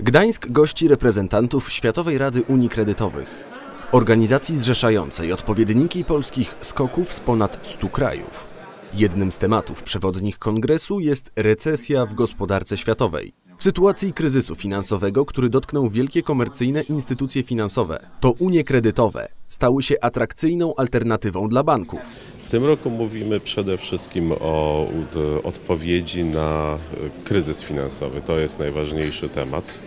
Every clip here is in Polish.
Gdańsk gości reprezentantów Światowej Rady Unii Kredytowych, organizacji zrzeszającej odpowiedniki polskich skoków z ponad 100 krajów. Jednym z tematów przewodnich kongresu jest recesja w gospodarce światowej. W sytuacji kryzysu finansowego, który dotknął wielkie komercyjne instytucje finansowe, to unie kredytowe stały się atrakcyjną alternatywą dla banków. W tym roku mówimy przede wszystkim o odpowiedzi na kryzys finansowy. To jest najważniejszy temat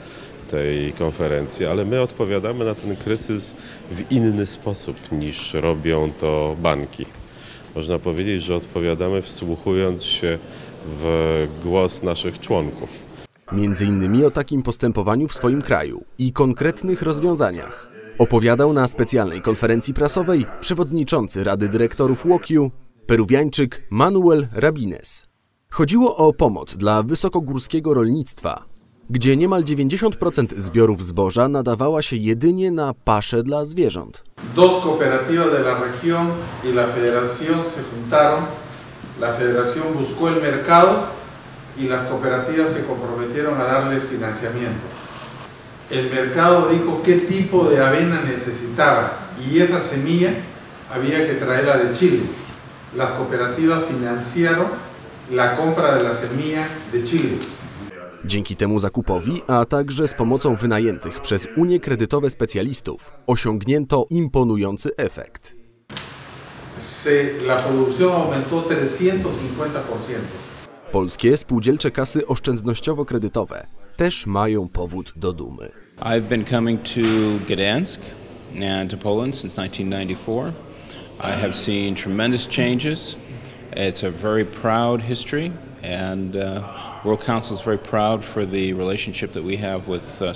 tej konferencji, ale my odpowiadamy na ten kryzys w inny sposób niż robią to banki. Można powiedzieć, że odpowiadamy wsłuchując się w głos naszych członków. Między innymi o takim postępowaniu w swoim kraju i konkretnych rozwiązaniach. Opowiadał na specjalnej konferencji prasowej przewodniczący Rady Dyrektorów Łokiu, peruwiańczyk Manuel Rabines. Chodziło o pomoc dla wysokogórskiego rolnictwa, gdzie niemal 90% zbiorów zboża nadawała się jedynie na pasze dla zwierząt. Dos cooperativas de la región y la federación se juntaron. La federación buscó el mercado y las cooperativas se comprometieron a darles financiamiento. El mercado dijo qué tipo de avena necesitaba y esa semilla había que traerla de Chile. Las cooperativas financiaron la compra de la semilla de Chile. Dzięki temu zakupowi, a także z pomocą wynajętych przez Unie kredytowe specjalistów, osiągnięto imponujący efekt. Se, la producción aumentó 350%. Polskie spółdzielcze kasy oszczędnościowo-kredytowe też mają powód do dumy. I've been coming to Gdansk and to Poland since 1994. I have seen tremendous changes. It's a very proud history, and uh, World Council is very proud for the relationship that we have with uh,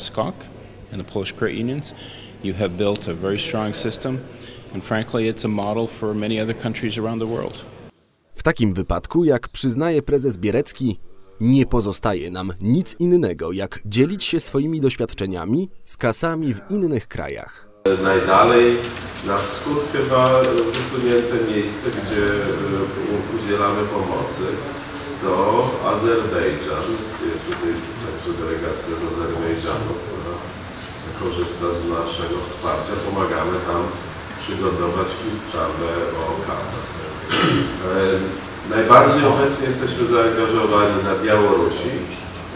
and the Polish credit unions. You have built a very strong system, and frankly, it's a model for many other countries around the world. W takim wypadku, jak przyznaje prezes Bierecki, nie pozostaje nam nic innego, jak dzielić się swoimi doświadczeniami z kasami w innych krajach. Najdalej na wschód chyba wysunięte miejsce, gdzie udzielamy pomocy, to Azerbejdżan. Jest tutaj także delegacja z Azerbejdżanu, która korzysta z naszego wsparcia. Pomagamy tam przygotować ustawę o kasach. Najbardziej obecnie jesteśmy zaangażowani na Białorusi.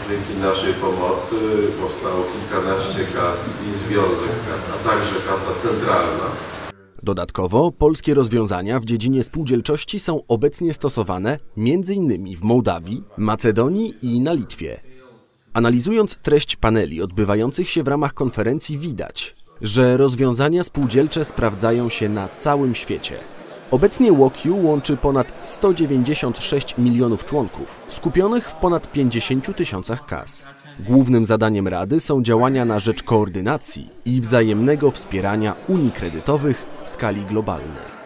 Dzięki naszej pomocy powstało kilkanaście kas i związek kas, a także kasa centralna. Dodatkowo polskie rozwiązania w dziedzinie spółdzielczości są obecnie stosowane m.in. w Mołdawii, Macedonii i na Litwie. Analizując treść paneli odbywających się w ramach konferencji widać, że rozwiązania spółdzielcze sprawdzają się na całym świecie. Obecnie WOKU łączy ponad 196 milionów członków, skupionych w ponad 50 tysiącach kas. Głównym zadaniem Rady są działania na rzecz koordynacji i wzajemnego wspierania unii kredytowych w skali globalnej.